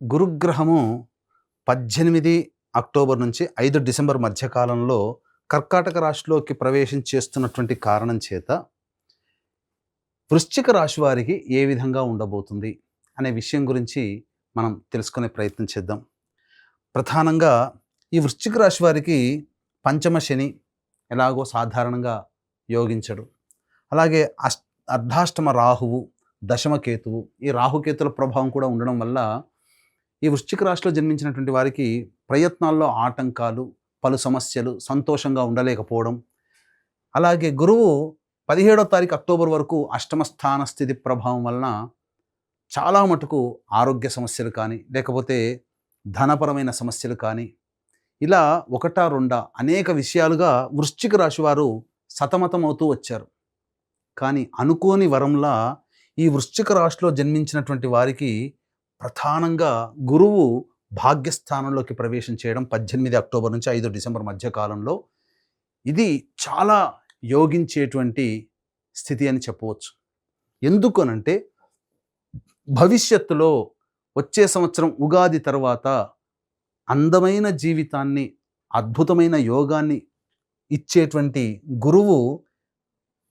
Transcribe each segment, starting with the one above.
గురుగ్రహము పద్దెనిమిది అక్టోబర్ నుంచి ఐదు డిసెంబర్ మధ్యకాలంలో కర్కాటక రాశిలోకి ప్రవేశం చేస్తున్నటువంటి కారణం చేత వృశ్చిక రాశి వారికి ఏ విధంగా ఉండబోతుంది అనే విషయం గురించి మనం తెలుసుకునే ప్రయత్నం చేద్దాం. ప్రధానంగా ఈ వృశ్చిక రాశి వారికి పంచమ శని ఎలాగో సాధారణంగా యోగించడు. అలాగే అష్ అర్ధాష్టమ రాహువు దశమకేతువు ఈ రాహుకేతుల ప్రభావం కూడా ఉండడం వల్ల ఈ వృశ్చిక రాశిలో జన్మించినటువంటి వారికి ప్రయత్నాల్లో ఆటంకాలు పలు సమస్యలు సంతోషంగా ఉండలేకపోవడం. అలాగే గురువు పదిహేడో తారీఖు అక్టోబర్ వరకు అష్టమ స్థాన స్థితి ప్రభావం వలన చాలా మటుకు ఆరోగ్య సమస్యలు కానీ లేకపోతే ధనపరమైన సమస్యలు కానీ ఇలా ఒకటా రెండా అనేక విషయాలుగా వృశ్చిక రాశి వారు సతమతమవుతూ వచ్చారు. కానీ అనుకోని వరంలా ఈ వృశ్చిక రాశిలో జన్మించినటువంటి వారికి ప్రధానంగా గురువు భాగ్యస్థానంలోకి ప్రవేశం చేయడం పద్దెనిమిది అక్టోబర్ నుంచి ఐదు డిసెంబర్ మధ్య కాలంలో ఇది చాలా యోగించేటువంటి స్థితి అని చెప్పవచ్చు. ఎందుకనంటే భవిష్యత్తులో వచ్చే సంవత్సరం ఉగాది తర్వాత అందమైన జీవితాన్ని అద్భుతమైన యోగాన్ని ఇచ్చేటువంటి గురువు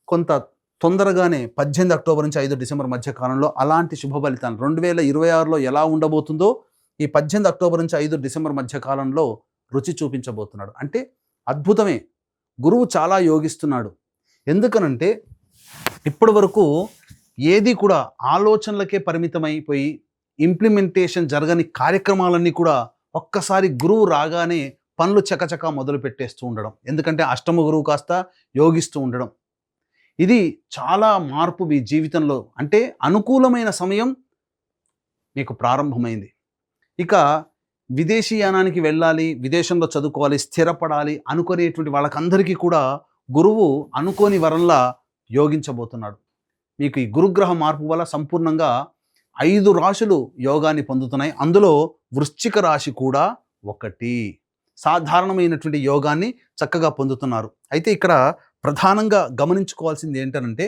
కొంత తొందరగానే పద్దెనిమిది అక్టోబర్ నుంచి ఐదు డిసెంబర్ మధ్య కాలంలో అలాంటి శుభ ఫలితాలు రెండు వేల ఇరవై ఆరులో ఎలా ఉండబోతుందో ఈ పద్దెనిమిది అక్టోబర్ నుంచి ఐదు డిసెంబర్ మధ్య కాలంలో రుచి చూపించబోతున్నాడు. అంటే అద్భుతమే. గురువు చాలా యోగిస్తున్నాడు. ఎందుకనంటే ఇప్పటి వరకు ఏది కూడా ఆలోచనలకే పరిమితమైపోయి ఇంప్లిమెంటేషన్ జరగని కార్యక్రమాలన్నీ కూడా ఒక్కసారి గురువు రాగానే పనులు చకచక మొదలు పెట్టేస్తూ ఉండడం. ఎందుకంటే అష్టమ గురువు కాస్త యోగిస్తూ ఉండడం. ఇది చాలా మార్పు మీ జీవితంలో. అంటే అనుకూలమైన సమయం మీకు ప్రారంభమైంది. ఇక విదేశీయానానికి వెళ్ళాలి విదేశంలో చదువుకోవాలి స్థిరపడాలి అనుకునేటువంటి వాళ్ళకందరికీ కూడా గురువు అనుకోని వరంలా యోగించబోతున్నాడు. మీకు ఈ గురుగ్రహ మార్పు వల్ల సంపూర్ణంగా ఐదు రాశులు యోగాన్ని పొందుతున్నాయి. అందులో వృశ్చిక రాశి కూడా ఒకటి. సాధారణమైనటువంటి యోగాన్ని చక్కగా పొందుతున్నారు. అయితే ఇక్కడ ప్రధానంగా గమనించుకోవాల్సింది ఏంటంటే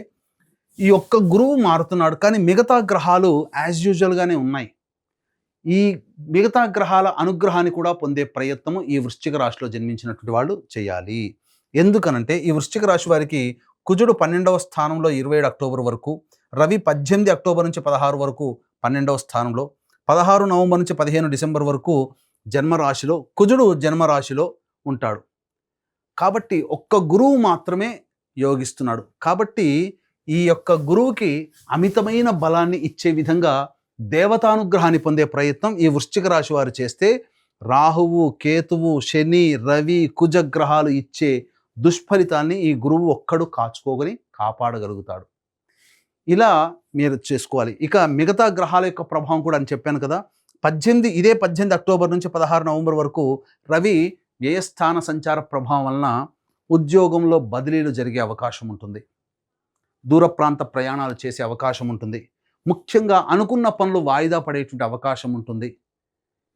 ఈ ఒక్క గురువు మారుతున్నాడు కానీ మిగతా గ్రహాలు యాజ్ యూజువల్గానే ఉన్నాయి. ఈ మిగతా గ్రహాల అనుగ్రహాన్ని కూడా పొందే ప్రయత్నము ఈ వృశ్చిక రాశిలో జన్మించినటువంటి వాళ్ళు చేయాలి. ఎందుకనంటే ఈ వృశ్చిక రాశి వారికి కుజుడు పన్నెండవ స్థానంలో ఇరవై ఏడు అక్టోబర్ వరకు రవి పద్దెనిమిది అక్టోబర్ నుంచి పదహారు వరకు పన్నెండవ స్థానంలో పదహారు నవంబర్ నుంచి పదిహేను డిసెంబర్ వరకు జన్మరాశిలో కుజుడు జన్మరాశిలో ఉంటాడు. కాబట్టి ఒక్క గురువు మాత్రమే యోగిస్తున్నాడు. కాబట్టి ఈ యొక్క గురువుకి అమితమైన బలాన్ని ఇచ్చే విధంగా దేవతానుగ్రహాన్ని పొందే ప్రయత్నం ఈ వృశ్చిక రాశి వారు చేస్తే రాహువు కేతువు శని రవి కుజ గ్రహాలు ఇచ్చే దుష్ఫలితాన్ని ఈ గురువు ఒక్కడు కాచుకోగని కాపాడగలుగుతాడు. ఇలా మీరు చేసుకోవాలి. ఇక మిగతా గ్రహాల యొక్క ప్రభావం కూడా అని చెప్పాను కదా. పద్దెనిమిది ఇదే పద్దెనిమిది అక్టోబర్ నుంచి పదహారు నవంబర్ వరకు రవి వ్యయస్థాన సంచార ప్రభావం వలన ఉద్యోగంలో బదిలీలు జరిగే అవకాశం ఉంటుంది. దూర ప్రాంత ప్రయాణాలు చేసే అవకాశం ఉంటుంది. ముఖ్యంగా అనుకున్న పనులు వాయిదా పడేటువంటి అవకాశం ఉంటుంది.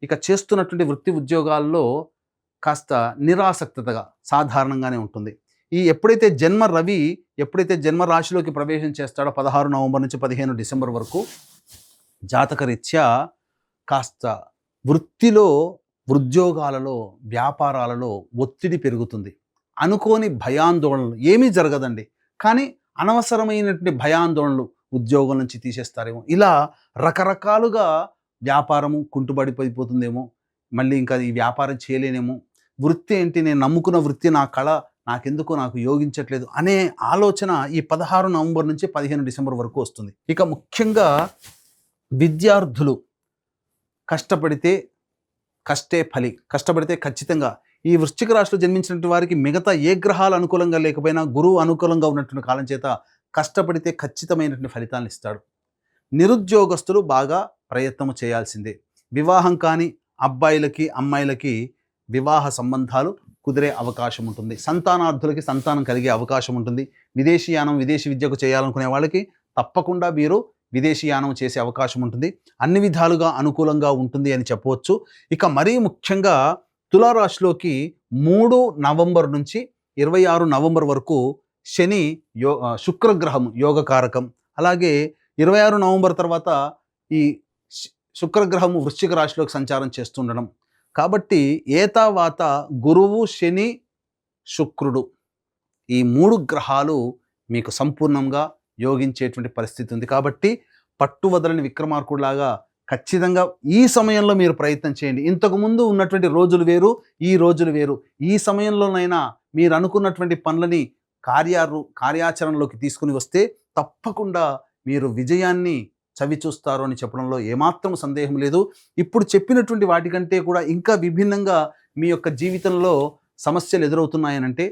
ఇక చేస్తున్నటువంటి వృత్తి ఉద్యోగాల్లో కాస్త నిరాసక్తతగా సాధారణంగానే ఉంటుంది. ఈ ఎప్పుడైతే జన్మ రవి ఎప్పుడైతే జన్మ రాశిలోకి ప్రవేశం చేస్తాడో పదహారు నవంబర్ నుంచి పదిహేను డిసెంబర్ వరకు జాతకరీత్యా కాస్త వృత్తిలో ఉద్యోగాలలో వ్యాపారాలలో ఒత్తిడి పెరుగుతుంది. అనుకోని భయాందోళనలు ఏమీ జరగదండి. కానీ అనవసరమైనటువంటి భయాందోళనలు ఉద్యోగం నుంచి తీసేస్తారేమో. ఇలా రకరకాలుగా వ్యాపారము కుంటుబడిపోయిపోతుందేమో. మళ్ళీ ఇంకా ఈ వ్యాపారం చేయలేనేమో. వృత్తి ఏంటి? నేను నమ్ముకున్న వృత్తి నా కళ నాకెందుకు నాకు యోగించట్లేదు అనే ఆలోచన ఈ పదహారు నవంబర్ నుంచి పదిహేను డిసెంబర్ వరకు వస్తుంది. ఇక ముఖ్యంగా విద్యార్థులు కష్టపడితే కష్టే ఫలి కష్టపడితే ఖచ్చితంగా. ఈ వృశ్చిక రాశిలో జన్మించినటువంటి వారికి మిగతా ఏ గ్రహాలు అనుకూలంగా లేకపోయినా గురువు అనుకూలంగా ఉన్నటువంటి కాలం చేత కష్టపడితే ఖచ్చితమైనటువంటి ఫలితాలను ఇస్తాడు. నిరుద్యోగస్తులు బాగా ప్రయత్నం చేయాల్సిందే. వివాహం కాని అబ్బాయిలకి అమ్మాయిలకి వివాహ సంబంధాలు కుదిరే అవకాశం ఉంటుంది. సంతానార్థులకి సంతానం కలిగే అవకాశం ఉంటుంది. విదేశీయానం విదేశీ విద్యకు చేయాలనుకునే వాళ్ళకి తప్పకుండా వీరు విదేశీయానం చేసే అవకాశం ఉంటుంది. అన్ని విధాలుగా అనుకూలంగా ఉంటుంది అని చెప్పవచ్చు. ఇక మరీ ముఖ్యంగా తులారాశిలోకి మూడు నవంబర్ నుంచి ఇరవై ఆరు నవంబర్ వరకు శని యో శుక్రగ్రహం యోగకారకం. అలాగే ఇరవై ఆరు నవంబర్ తర్వాత ఈ శుక్రగ్రహము వృశ్చిక రాశిలోకి సంచారం చేస్తుండడం. కాబట్టి ఏతావాత గురువు శని శుక్రుడు ఈ మూడు గ్రహాలు మీకు సంపూర్ణంగా యోగించేటువంటి పరిస్థితి ఉంది. కాబట్టి పట్టు వదలని విక్రమార్కుడిలాగా ఖచ్చితంగా ఈ సమయంలో మీరు ప్రయత్నం చేయండి. ఇంతకు ముందు ఉన్నటువంటి రోజులు వేరు ఈ రోజులు వేరు. ఈ సమయంలోనైనా మీరు అనుకున్నటువంటి పనులని కార్యారు కార్యాచరణలోకి తీసుకుని వస్తే తప్పకుండా మీరు విజయాన్ని చవి చూస్తారు అని చెప్పడంలో ఏమాత్రం సందేహం లేదు. ఇప్పుడు చెప్పినటువంటి వాటికంటే కూడా ఇంకా విభిన్నంగా మీ యొక్క జీవితంలో సమస్యలు ఎదురవుతున్నాయనంటే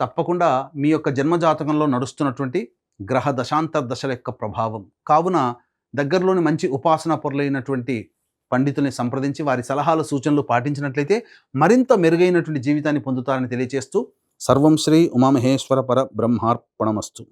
తప్పకుండా మీ యొక్క జన్మజాతకంలో నడుస్తున్నటువంటి గ్రహ దశాంతర దశల యొక్క ప్రభావం. కావున దగ్గరలోని మంచి ఉపాసన పొరలైనటువంటి పండితుల్ని సంప్రదించి వారి సలహాలు సూచనలు పాటించినట్లయితే మరింత మెరుగైనటువంటి జీవితాన్ని పొందుతారని తెలియజేస్తూ సర్వం శ్రీ ఉమామహేశ్వర పర బ్రహ్మార్పణమస్తు.